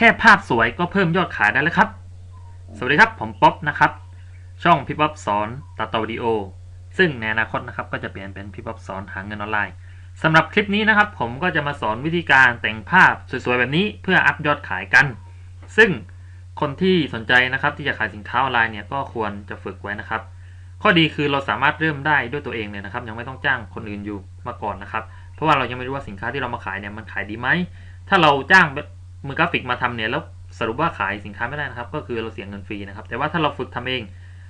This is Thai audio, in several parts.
ค่ภาพสวยก็เพิ่มยอดขายได้แล้วครับ สวัสดีครับผมป๊อปนะครับ ช่องพี่ป๊อปสอนตัดต่อวิดีโอ ซึ่งในอนาคตนะครับก็จะเปลี่ยนเป็นพี่ป๊อปสอนหาเงินออนไลน์สำหรับคลิปนี้นะครับ ผมก็จะมาสอนวิธีการแต่งภาพสวยๆแบบนี้เพื่ออัพยอดขายกัน ซึ่งคนที่สนใจนะครับที่จะขายสินค้าออนไลน์เนี่ยก็ควรจะฝึกไว้นะครับ ข้อดีคือเราสามารถเริ่มได้ด้วยตัวเองเลยนะครับ ยังไม่ต้องจ้างคนอื่นอยู่มาก่อนนะครับ เพราะว่าเรายังไม่รู้ว่าสินค้าที่เรามาขายเนี่ยมันขายดีไหมถ้าเราจ้าง มือกราฟิกมาทำเนี่ยแล้วสรุปว่าขายสินค้าไม่ได้นะครับ ก็คือเราเสียเงินฟรีนะครับ แต่ว่าถ้าเราฝึกทำเอง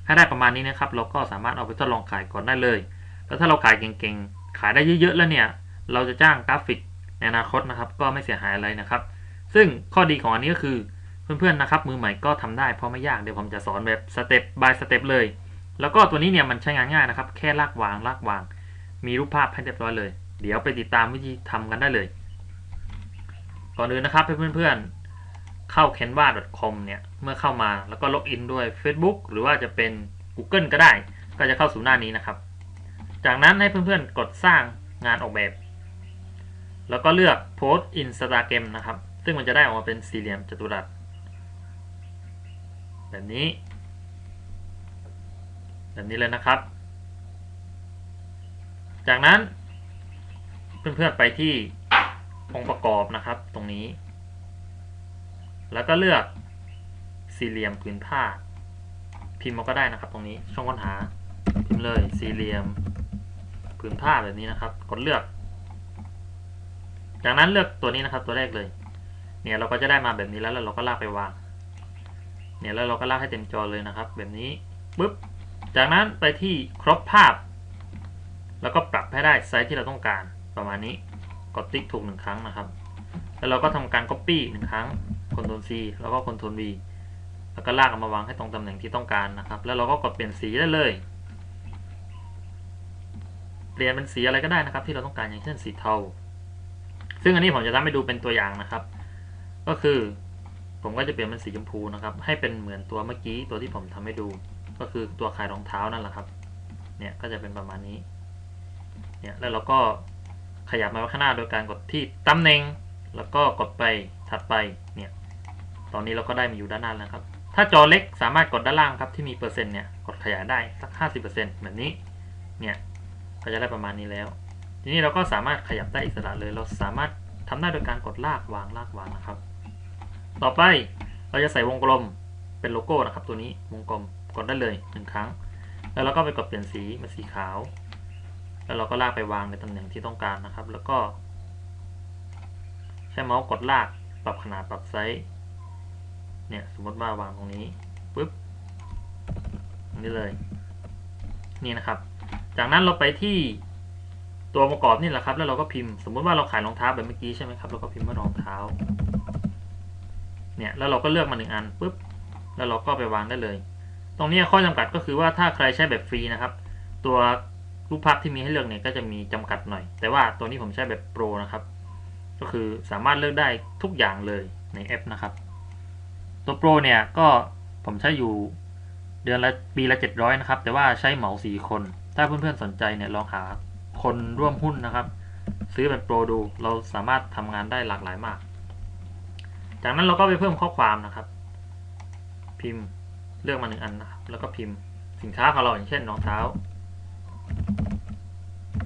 ให้ได้ประมาณนี้นะครับ เราก็สามารถเอาไปทดลองขายก่อนได้เลย แล้วถ้าเราขายเก่งๆ ขายได้เยอะๆแล้วเนี่ย เราจะจ้างกราฟิกในอนาคตนะครับ ก็ไม่เสียหายอะไรนะครับ ซึ่งข้อดีของอันนี้ก็คือเพื่อนๆนะครับ มือใหม่ก็ทำได้เพราะไม่ยากเดี๋ยวผมจะสอนแบบสเต็ป by สเต็ปเลย แล้วก็ตัวนี้เนี่ยมันใช้งานง่ายนะครับ แค่ลากวางลากวาง มีรูปภาพให้เรียบร้อยเลย เดี๋ยวไปติดตามวิธีทำกันได้เลย ก่อนอื่นนะครับเพื่อนๆเข้า canva.com เนี่ยเมื่อเข้ามาแล้วก็ล็อกอินด้วย Facebook หรือว่าจะเป็น Google ก็ได้ ก็จะเข้าสู่หน้านี้นะครับ จากนั้นให้เพื่อนๆกดสร้างงานออกแบบ แล้วก็เลือก Post Instagram นะครับ ซึ่งมันจะได้ออกมาเป็นสี่เหลี่ยมจัตุรัสแบบนี้ แบบนี้เลยนะครับ จากนั้นเพื่อนๆไปที่ องค์ประกอบนะครับตรงนี้ แล้วก็เลือกสี่เหลี่ยมผืนผ้า พิมพ์มาก็ได้นะครับ ตรงนี้ช่องค้นหาพิมพ์เลยสี่เหลี่ยมผืนผ้าแบบนี้นะครับ กดเลือก จากนั้นเลือกตัวนี้นะครับตัวแรกเลย เนี่ยเราก็จะได้มาแบบนี้แล้วเราก็ลากไปวาง เนี่ยแล้วเราก็ลากให้เต็มจอเลยนะครับ แบบนี้ปุ๊บ จากนั้นไปที่ครบภาพ แล้วก็ปรับให้ได้ไซส์ที่เราต้องการประมาณนี้ กดติ๊กถูกหนึ่งครั้งนะครับ แล้วเราก็ทำการ Copy หนึ่งครั้ง Ctrl C แล้วก็ Ctrl V แล้วก็ลากออกมาวางให้ตรงตำแหน่งที่ต้องการนะครับ แล้วเราก็กดเปลี่ยนสีได้เลย เปลี่ยนเป็นสีอะไรก็ได้นะครับ ที่เราต้องการอย่างเช่นสีเทา ซึ่งอันนี้ผมจะทำให้ดูเป็นตัวอย่างนะครับ ก็คือผมก็จะเปลี่ยนเป็นสีชมพูนะครับ ให้เป็นเหมือนตัวเมื่อกี้ตัวที่ผมทำให้ดู ก็คือตัวขายรองเท้านั่นแหละครับ เนี่ยก็จะเป็นประมาณนี้ เนี่ยแล้วเราก็ ขยับมาข้างหน้าโดยการกดที่ตำแหน่ง แล้วก็กดไปถัดไปเนี่ยตอนนี้เราก็ได้มาอยู่ด้านหน้าแล้วครับ ถ้าจอเล็กสามารถกดด้านล่างครับที่มีเปอร์เซ็นต์เนี่ยกดขยายได้สัก 50%แบบนี้เนี่ยก็จะได้ประมาณนี้แล้ว ทีนี้เราก็สามารถขยับได้อิสระเลย เราสามารถทำได้โดยการกดลากวางลากวางนะครับ ต่อไปเราจะใส่วงกลมเป็นโลโก้นะครับ ตัวนี้วงกลมกดได้เลยหนึ่งครั้ง แล้วเราก็ไปกดเปลี่ยนสีเป็นสีขาว แล้วเราก็ลากไปวางในตำแหน่งที่ต้องการนะครับ แล้วก็ ใช้เมาส์กดลากปรับขนาดปรับไซส์เนี่ยสมมติว่าวางตรงนี้ปุ๊บนี่เลย นี่นะครับ จากนั้นเราไปที่ตัวประกอบนี่แหละครับ แล้วเราก็พิมพ์สมมติว่าเราขายรองเท้าแบบเมื่อกี้ใช่ไหมครับเราก็พิมพ์ว่ารองเท้า เนี่ยแล้วเราก็เลือกมาหนึ่งอันปุ๊บแล้วเราก็ไปวางได้เลย ตรงนี้ข้อจำกัดก็คือว่าถ้าใครใช้แบบฟรีนะครับ ตัว รูปภาพที่มีให้เลือกเนี่ยก็จะมีจำกัดหน่อย แต่ว่าตัวนี้ผมใช้แบบโปรนะครับ ก็คือสามารถเลือกได้ทุกอย่างเลยในแอปนะครับ ตัวโปรเนี่ยก็ผมใช้อยู่เดือนละปีละ 700 นะครับ แต่ว่าใช้เหมาสี่คน ถ้าเพื่อนๆสนใจเนี่ยลองหาคนร่วมหุ้นนะครับ ซื้อแบบโปรดู เราสามารถทำงานได้หลากหลายมาก จากนั้นเราก็ไปเพิ่มข้อความนะครับ พิมพ์เลือกมาหนึ่งอันนะครับ แล้วก็พิมพ์สินค้าของเราอย่างเช่นรองเท้า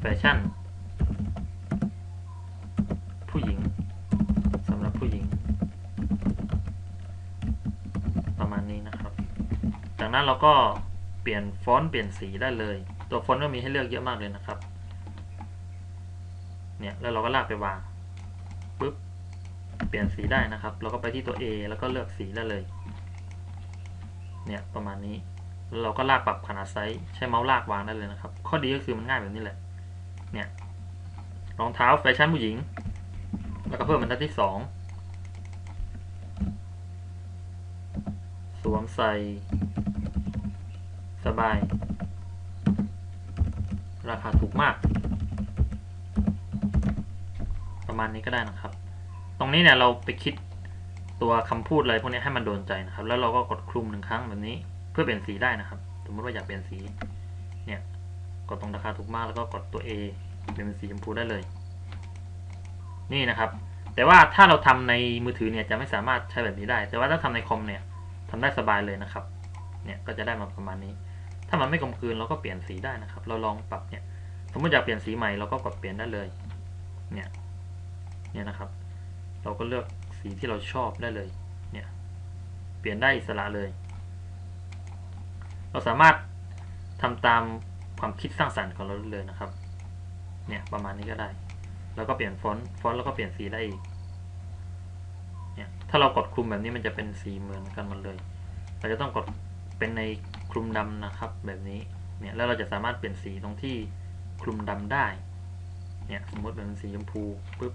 แฟชั่น ผู้หญิงสำหรับผู้หญิง ประมาณนี้นะครับ จากนั้นเราก็เปลี่ยนฟอนต์เปลี่ยนสีได้เลย ตัวฟอนต์ก็มีให้เลือกเยอะมากเลยนะครับ เนี่ยแล้วเราก็ลากไปวางปุ๊บเปลี่ยนสีได้นะครับ เราก็ไปที่ตัว A แล้วก็เลือกสีได้เลย เนี่ยประมาณนี้แล้วเราก็ลากปรับขนาดไซส์ใช้เมาส์ลากวางได้เลยนะครับ ข้อดีก็คือมันง่ายแบบนี้แหละ เนี่ยรองเท้าแฟชั่นผู้หญิง แล้วก็เพิ่มบรรทัดที่สองสวมใส่ สบาย ราคาถูกมาก ประมาณนี้ก็ได้นะครับ ตรงนี้เนี่ยเราไปคิดตัวคำพูดอะไรพวกนี้ให้มันโดนใจนะครับ แล้วเราก็กดคลุมหนึ่งครั้งแบบนี้เพื่อเปลี่ยนสีได้นะครับ สมมติว่าอยากเปลี่ยนสี กดตรงราคาถูกมากแล้วก็กดตัว A เป็นสีชมพูได้เลย นี่นะครับ แต่ว่าถ้าเราทำในมือถือเนี่ยจะไม่สามารถใช้แบบนี้ได้ แต่ว่าถ้าทำในคอมเนี่ยทำได้สบายเลยนะครับ เนี่ยก็จะได้มาประมาณนี้ ถ้ามันไม่กลมกลืนเราก็เปลี่ยนสีได้นะครับ เราลองปรับเนี่ย สมมติอยากเปลี่ยนสีใหม่เราก็กดเปลี่ยนได้เลย เนี่ย เนี่ยนะครับ เราก็เลือกสีที่เราชอบได้เลย เนี่ย เปลี่ยนได้อิสระเลย เราสามารถทำตาม ความคิดสร้างสรรค์ของเราด้เลยนะครับ เนี่ยประมาณนี้ก็ได้ แล้วก็เปลี่ยนฟอนต์ ฟอนต์แล้วก็เปลี่ยนสีได้อีก เนี่ยถ้าเรากดคลุมแบบนี้มันจะเป็นสีเหมือนกันหมดเลย เราจะต้องกดเป็นในคลุมดำนะครับ แบบนี้ เนี่ยแล้วเราจะสามารถเปลี่ยนสีตรงที่คลุมดำได้ เนี่ยสมมติเป็นสีชมพูปุ๊บ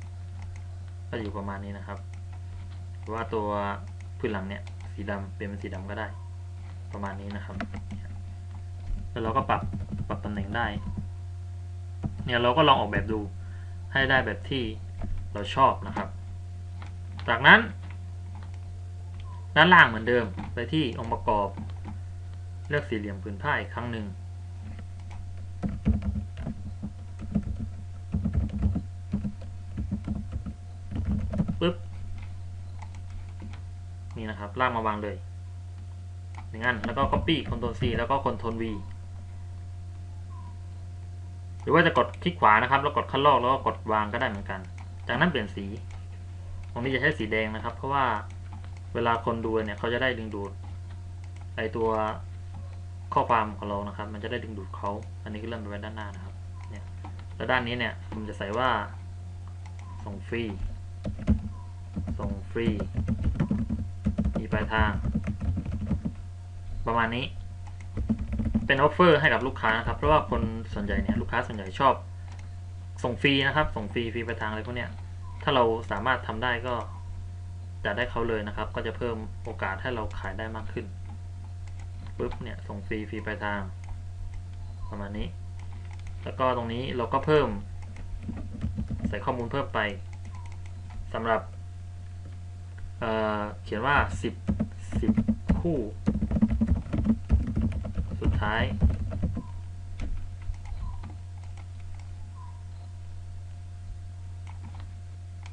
ก็อยู่ประมาณนี้นะครับหรือว่าตัวพื้นหลังเนี่ยสีดำเปลี่ยนเป็นสีดำก็ได้ ประมาณนี้นะครับแล้วเราก็ปรับ ปรับตำแหน่งได้ เนี่ยเราก็ลองออกแบบดูให้ได้แบบที่เราชอบนะครับ จากนั้น ด้านล่างเหมือนเดิมไปที่องค์ประกอบ เลือกสี่เหลี่ยมผืนผ้าอีกครั้งหนึ่งปึ๊บนี่นะครับลากมาวางเลยหนึ่งอันแล้วก็ Copy Ctrl C แล้วก็ Ctrl V หรือว่าจะกดคลิกขวานะครับ แล้วกดคัดลอกแล้วก็กดวางก็ได้เหมือนกัน จากนั้นเปลี่ยนสีตรงนี้จะใช้สีแดงนะครับ เพราะว่าเวลาคนดูเนี่ยเขาจะได้ดึงดูดไอตัวข้อความของเรานะครับ มันจะได้ดึงดูดเขาอันนี้ก็เลื่อนไปไว้ด้านหน้านะครับเนี่ยแล้วด้านนี้เนี่ยผมจะใส่ว่าส่งฟรีส่งฟรีมีปลายทาง ประมาณนี้ เป็นออฟเฟอร์ให้กับลูกค้านะครับ เพราะว่าคนส่วนใหญ่เนี่ยลูกค้าส่วนใหญ่ชอบ ส่งฟรีนะครับ ส่งฟรีฟรีปลายทางอะไรพวกเนี้ยถ้าเราสามารถทำได้ก็จะได้เขาเลยนะครับ ก็จะเพิ่มโอกาสให้เราขายได้มากขึ้นปุ๊บเนี่ยส่งฟรีฟรีปลายทาง ประมาณนี้ แล้วก็ตรงนี้เราก็เพิ่ม ใส่ข้อมูลเพิ่มไปสำหรับเเขียนว่า 10 10 คู่ ท้าย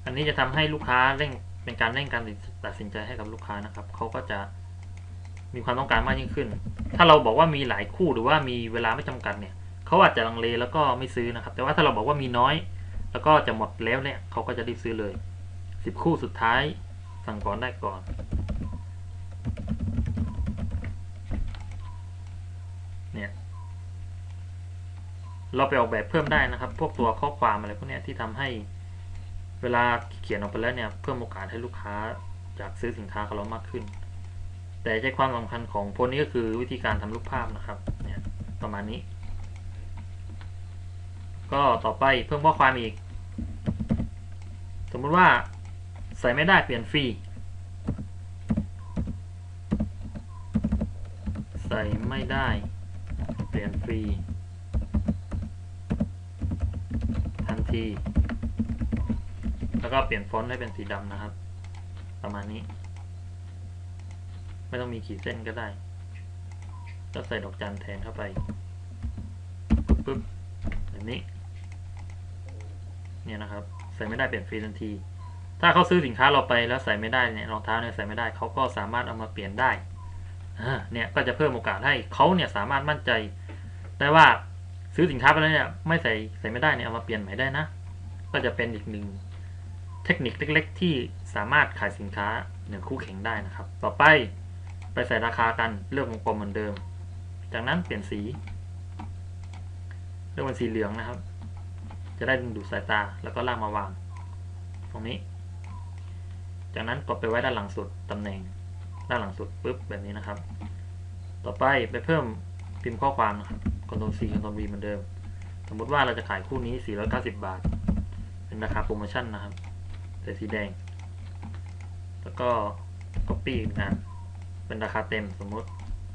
อันนี้จะทำให้ลูกค้าเร่งเป็นการเร่งการตัดสินใจให้กับลูกค้านะครับเขาก็จะมีความต้องการมากยิ่งขึ้น ถ้าเราบอกว่ามีหลายคู่หรือว่ามีเวลาไม่จำกัดเนี่ยเขาอาจจะลังเลแล้วก็ไม่ซื้อนะครับ แต่ว่าถ้าเราบอกว่ามีน้อย แล้วก็จะหมดแล้วเนี่ยเขาก็จะรีบซื้อเลยสิบคู่สุดท้ายสั่งก่อนได้ก่อน เนี่ย เราไปออกแบบเพิ่มได้นะครับ พวกตัวข้อความอะไรพวกนี้ที่ทำให้เวลาเขียนออกไปแล้วเนี่ยเพิ่มโอกาสให้ลูกค้าจากซื้อสินค้าของเรามากขึ้น แต่ใจความสำคัญของโพสต์นี้ก็คือวิธีการทำรูปภาพนะครับเนี่ยประมาณนี้ ก็ต่อไปเพิ่มข้อความอีก สมมุติว่าใส่ไม่ได้เปลี่ยนฟรีใส่ไม่ได้เปลี่ยนฟรี ทันทีแล้วก็เปลี่ยนฟอนต์ให้เป็นสีดำนะครับ ประมาณนี้ ไม่ต้องมีขีดเส้นก็ได้ ก็ใส่ดอกจันแทนเข้าไปปึ๊บปึ๊บแบบนี้ เนี่ยนะครับ ใส่ไม่ได้เปลี่ยนฟรีทันที ถ้าเขาซื้อสินค้าเราไปแล้วใส่ไม่ได้เนี่ยรองเท้าเนี่ยใส่ไม่ได้เขาก็สามารถเอามาเปลี่ยนได้เนี่ยก็จะเพิ่มโอกาสให้เขาเนี่ยสามารถมั่นใจได้ว่า ซื้อสินค้าไปแล้วเนี่ยไม่ใส่ใส่ไม่ได้เนี่ยเอามาเปลี่ยนใหม่ได้นะ ก็จะเป็นอีกหนึ่งเทคนิคเล็ก ๆ ที่สามารถขายสินค้าเหนือคู่แข่งได้นะครับ ต่อไปไปใส่ราคากันเลือกวงกลมเหมือนเดิม จากนั้นเปลี่ยนสี เลือกเป็นสีเหลืองนะครับ จะได้ดึงดูดสายตาแล้วก็ลากมาวาง ตรงนี้ จากนั้นกดไปไว้ด้านหลังสุดตำแหน่งด้านหลังสุดปุ๊บแบบนี้นะครับ ต่อไปไปเพิ่มพิมพ์ข้อความนะครับ Ctrl C Ctrl V เหมือนเดิม สมมติว่าเราจะขายคู่นี้ 490 บาท เป็นราคาโปรโมชั่นนะครับใส่สีแดง แล้วก็ Copy อีกนะเป็นราคาเต็มสมมติ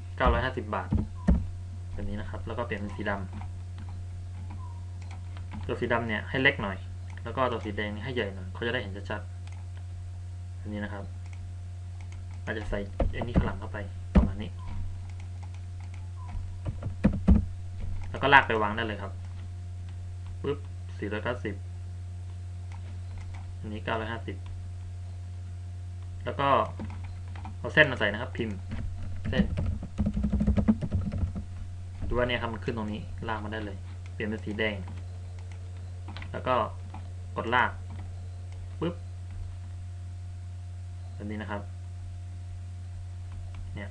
950 บาทแบบนี้นะครับ แล้วก็เปลี่ยนเป็นสีดำตัวสีดำเนี่ยให้เล็กหน่อย แล้วก็ตัวสีแดงนี่ให้ใหญ่หน่อยเขาจะได้เห็นชัดๆแบบนี้นะครับอาจจะใส่อันนี้ข้างหลังเข้าไปประมาณนี้ แล้วก็ลากไปวางได้เลยครับปึ๊บ490อันนี้เก้าร้อยห้าสิบแล้วก็เอาเส้นมาใส่นะครับ พิมพ์เส้นดูว่าเนี่ยครับมันขึ้นตรงนี้ลากมาได้เลย เปลี่ยนเป็นสีแดง แล้วก็กดลากปุ๊บแบบนี้นะครับ เนี่ย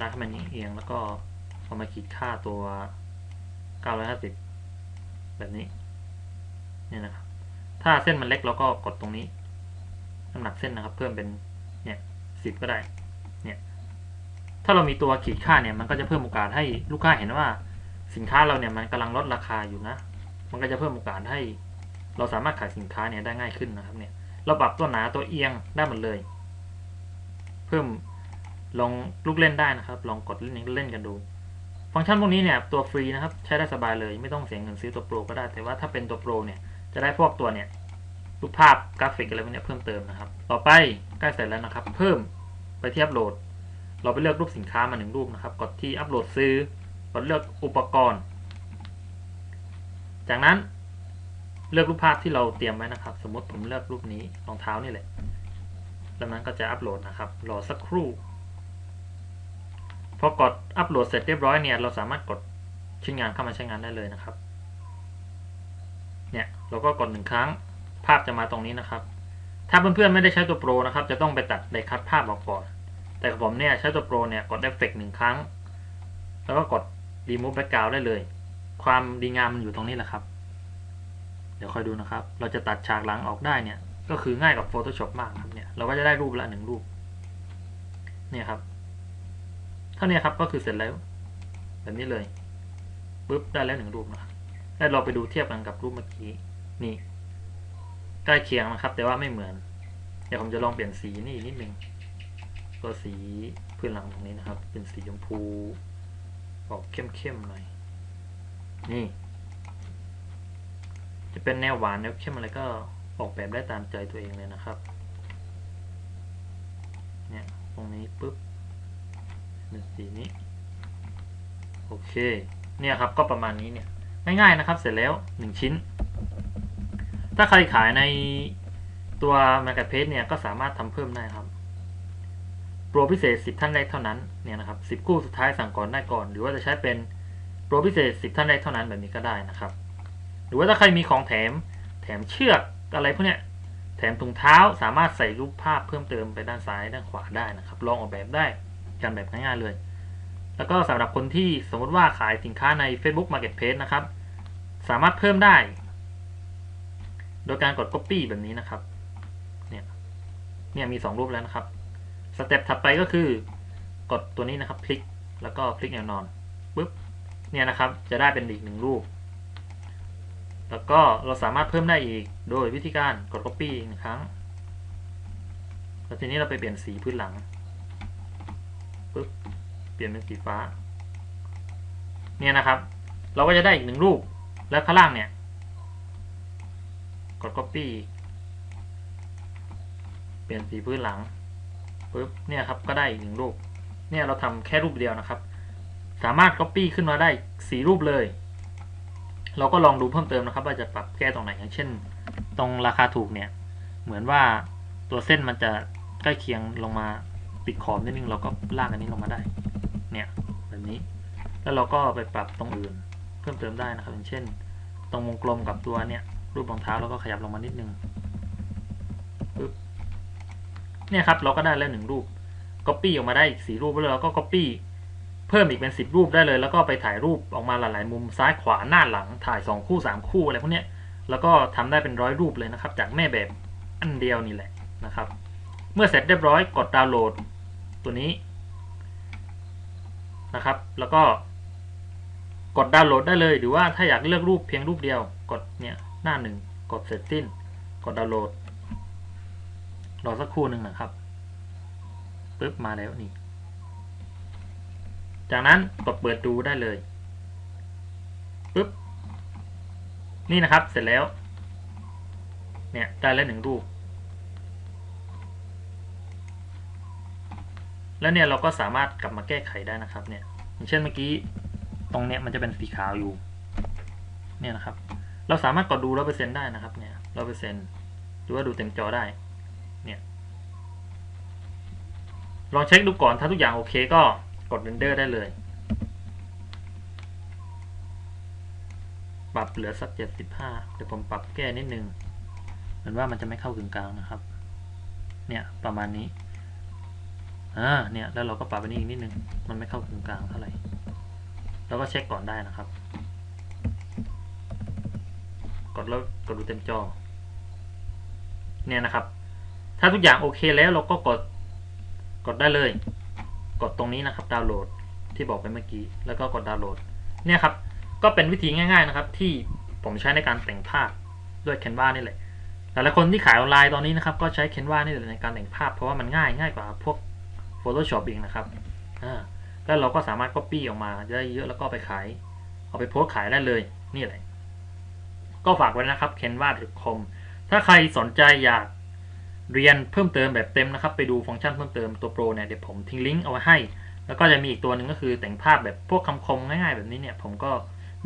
ลากให้มันเอียงแล้วก็ เอามาขีดค่าตัว 950 แบบนี้เนี่ยนะครับ ถ้าเส้นมันเล็กเราก็กดตรงนี้น้ำหนักเส้นนะครับ เพิ่มเป็นเนี่ยสิบก็ได้เนี่ยถ้าเรามีตัวขีดค่าเนี่ยมันก็จะเพิ่มโอกาสให้ลูกค้าเห็นว่า สินค้าเราเนี่ยมันกำลังลดราคาอยู่นะ มันก็จะเพิ่มโอกาสให้ เราสามารถขายสินค้าเนี่ยได้ง่ายขึ้นนะครับเนี่ยเราปรับตัวหนาตัวเอียงได้หมดเลย เพิ่มลองลูกเล่นได้นะครับ ลองกดเล่นเล่นกันดู ฟังก์ชันพวกนี้เนี่ยตัวฟรีนะครับใช้ได้สบายเลย ไม่ต้องเสียเงินซื้อตัวโปรก็ได้ แต่ว่าถ้าเป็นตัวโปรเนี่ยจะได้พวกตัวเนี่ยรูปภาพกราฟิกอะไรพวกนี้เพิ่มเติมนะครับ ต่อไปใกล้เสร็จแล้วนะครับ เพิ่มไปที่อัปโหลด เราไปเลือกรูปสินค้ามาหนึ่งรูปนะครับ กดที่อัปโหลดซื้อกดเลือกอุปกรณ์ จากนั้นเลือกรูปภาพที่เราเตรียมไว้นะครับ สมมติผมเลือกรูปนี้รองเท้านี่แหละแล้วนั้นก็จะอัปโหลดนะครับรอสักครู่ พอกดอัปโหลดเสร็จเรียบร้อยเนี่ยเราสามารถกดชิ้นงานเข้ามาใช้งานได้เลยนะครับ เนี่ยเราก็กดหนึ่งครั้งภาพจะมาตรงนี้นะครับ ถ้าเพื่อนๆไม่ได้ใช้ตัวโปรนะครับ จะต้องไปตัดไดคัตภาพออกก่อน แต่ผมเนี่ยใช้ตัวโปรเนี่ยกดเอฟเฟกหนึ่งครั้ง แล้วก็กด remove background ได้เลย ความดีงามมันอยู่ตรงนี้แหละครับ เดี๋ยวคอยดูนะครับ เราจะตัดฉากหลังออกได้เนี่ย ก็คือง่ายกับ Photoshop มากครับเนี่ย เราก็จะได้รูปละหนึ่งรูป เนี่ยครับ ท่านี้ครับก็คือเสร็จแล้วแบบนี้เลยปุ๊บได้แล้วหนึ่งรูปนะครับแล้วเราไปดูเทียบกันกับรูปเมื่อกี้นี่ใกล้เคียงนะครับ แต่ว่าไม่เหมือน เดี๋ยวผมจะลองเปลี่ยนสีนี่นิดนึงตัวสีพื้นหลังตรงนี้นะครับ เป็นสีชมพูออกเข้มๆหน่อยนี่ จะเป็นแนวหวานแนวเข้มอะไรก็ออกแบบได้ตามใจตัวเองเลยนะครับ เนี่ยตรงนี้ปุ๊บ เป็นสีนี้ โอเค เนี่ยครับก็ประมาณนี้เนี่ย ง่ายๆนะครับ เสร็จแล้วหนึ่งชิ้น ถ้าใครขายในตัว Marketplace เนี่ยก็สามารถทำเพิ่มได้ครับ โปรพิเศษ 10 ท่านแรกเท่านั้น เนี่ยนะครับ 10 คู่สุดท้ายสั่งก่อนได้ก่อน หรือว่าจะใช้เป็นโปรพิเศษ 10 ท่านแรกเท่านั้นแบบนี้ก็ได้นะครับ หรือว่าถ้าใครมีของแถม แถมเชือกอะไรพวกเนี้ยแถมถุงเท้าสามารถใส่รูปภาพเพิ่มเติมไปด้านซ้ายด้านขวาได้นะครับ ลองออกแบบได้ กันแบบง่ายๆเลย แล้วก็สำหรับคนที่สมมติว่าขายสินค้าใน Facebook Marketplace นะครับ สามารถเพิ่มได้ โดยการกด Copy แบบนี้นะครับ เนี่ย เนี่ยมี 2 รูปแล้วนะครับ สเต็ปถัดไปก็คือกดตัวนี้นะครับ คลิก แล้วก็คลิกแนวนอนปุ๊บ เนี่ยนะครับ จะได้เป็นอีกหนึ่งรูป แล้วก็เราสามารถเพิ่มได้อีก โดยวิธีการกด Copy อีกหนึ่งครั้งแล้วทีนี้เราไปเปลี่ยนสีพื้นหลัง ลี่ยนเป็นสีฟ้า เนี่ยนะครับ เราก็จะได้อีกหนึ่งรูป แล้วข้างล่างเนี่ย กด copy เปลี่ยนสีพื้นหลังปุ๊บ เนี่ยครับ ก็ได้อีกหนึ่งรูป เนี่ยเราทำแค่รูปเดียวนะครับ สามารถ copy ขึ้นมาได้สีรูปเลย เราก็ลองดูเพิ่มเติมนะครับ ว่าจะปรับแก้ตรงไหน อย่างเช่น ตรงราคาถูกเนี่ย เหมือนว่าตัวเส้นมันจะใกล้เคียงลงมาปิดขอบนิดนึงเราก็ลากอันนี้ลงมาได้ เนี่ยแบบนี้ แล้วเราก็ไปปรับตรงอื่น เพิ่มเติมได้นะครับอย่างเช่น ตรงวงกลมกับตัวเนี่ยรูปรองเท้าเราก็ขยับลงมานิดนึงปึ๊บเนี่ยครับเราก็ได้แล้วหนึ่งรูป Copy ออกมาได้อีกสี่รูปแล้วเราก็ Copy เพิ่มอีกเป็นสิบรูปได้เลย แล้วก็ไปถ่ายรูปออกมาหลาย ๆ มุมซ้ายขวาหน้าหลังถ่ายสองคู่สามคู่อะไรพวกเนี้ยแล้วก็ทำได้เป็นร้อยรูปเลยนะครับ จากแม่แบบอันเดียวนี่แหละนะครับ เมื่อเสร็จเรียบร้อยกดดาวน์โหลดตัวนี้ นะครับ แล้วก็กดดาวน์โหลดได้เลย หรือว่าถ้าอยากเลือกรูปเพียงรูปเดียว กดเนี่ยหน้าหนึ่งกดเสร็จสิ้น กดดาวน์โหลด รอสักครู่หนึ่งนะครับปึ๊บมาแล้วนี่ จากนั้นกดเปิดดูได้เลยปึ๊บนี่นะครับเสร็จแล้ว เนี่ยได้แล้วหนึ่งรูป แล้วเนี่ยเราก็สามารถกลับมาแก้ไขได้นะครับเนี่ยอย่างเช่นเมื่อกี้ตรงเนี้ยมันจะเป็นสีขาวอยู่เนี่ยนะครับ เราสามารถกดดูร้อเปอร์เซ็นต์ได้นะครับเนี่ยร้อเปอร์เซ็นต์รือว่าดูเต็มจอได้เนี่ยลองเช็คดูก่อนถ้าทุกอย่างโอเคก็กดเรนเดอร์ได้เลยปรับเหลือสักเจ็ดสิบห้าเดี๋ยวผมปรับแก้นิดนึง เหมือนว่ามันจะไม่เข้ากึ่งกลางนะครับ เนี่ย ประมาณนี้ อ่าเนี่ยแล้วเราก็ปรับไปนี่อีกนิดนึงมันไม่เข้ากึ่งกลางเท่าไหร่แล้วก็เช็คก่อนได้นะครับ กดแล้วกดดูเต็มจอ เนี่ยนะครับ ถ้าทุกอย่างโอเคแล้วเราก็กดกดได้เลย กดตรงนี้นะครับดาวน์โหลดที่บอกไปเมื่อกี้ แล้วก็กดดาวน์โหลด เนี่ยครับ ก็เป็นวิธีง่าย ๆนะครับ ที่ผมใช้ในการแต่งภาพด้วย Canva นี่แหละหลายๆคนที่ขายออนไลน์ตอนนี้นะครับ ก็ใช้ Canva นี่แหละในการแต่งภาพเพราะว่ามันง่ายง่ายกว่าพวก Photoshop เองนะครับแล้วเราก็สามารถ Copy ออกมาได้เยอะแล้วก็ไปขาย เอาไปโพสขายได้เลยนี่แหละก็ฝากไว้นะครับ canva.com ถ้าใครสนใจอยากเรียนเพิ่มเติมแบบเต็มนะครับ ไปดูฟังก์ชันเพิ่มเติมตัวโปรเนี่ยเดี๋ยวผมทิ้งลิงก์เอาไว้ให้ แล้วก็จะมีอีกตัวหนึ่งก็คือแต่งภาพแบบพวกคำคมง่ายๆ แบบนี้เนี่ย ผมก็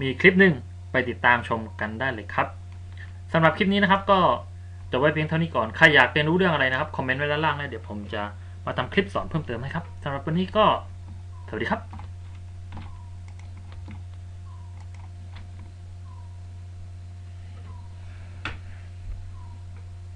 มีคลิปหนึ่งไปติดตามชมกันได้เลยครับสำหรับคลิปนี้นะครับก็จะไว้เพียงเท่านี้ก่อน ใครอยากเรียนรู้เรื่องอะไรนะครับ คอมเมนต์ไว้ด้านล่างเลยเดี๋ยวผมจะ มาทำคลิปสอนเพิ่มเติมให้ครับสำหรับวันนี้ก็สวัสดีครับ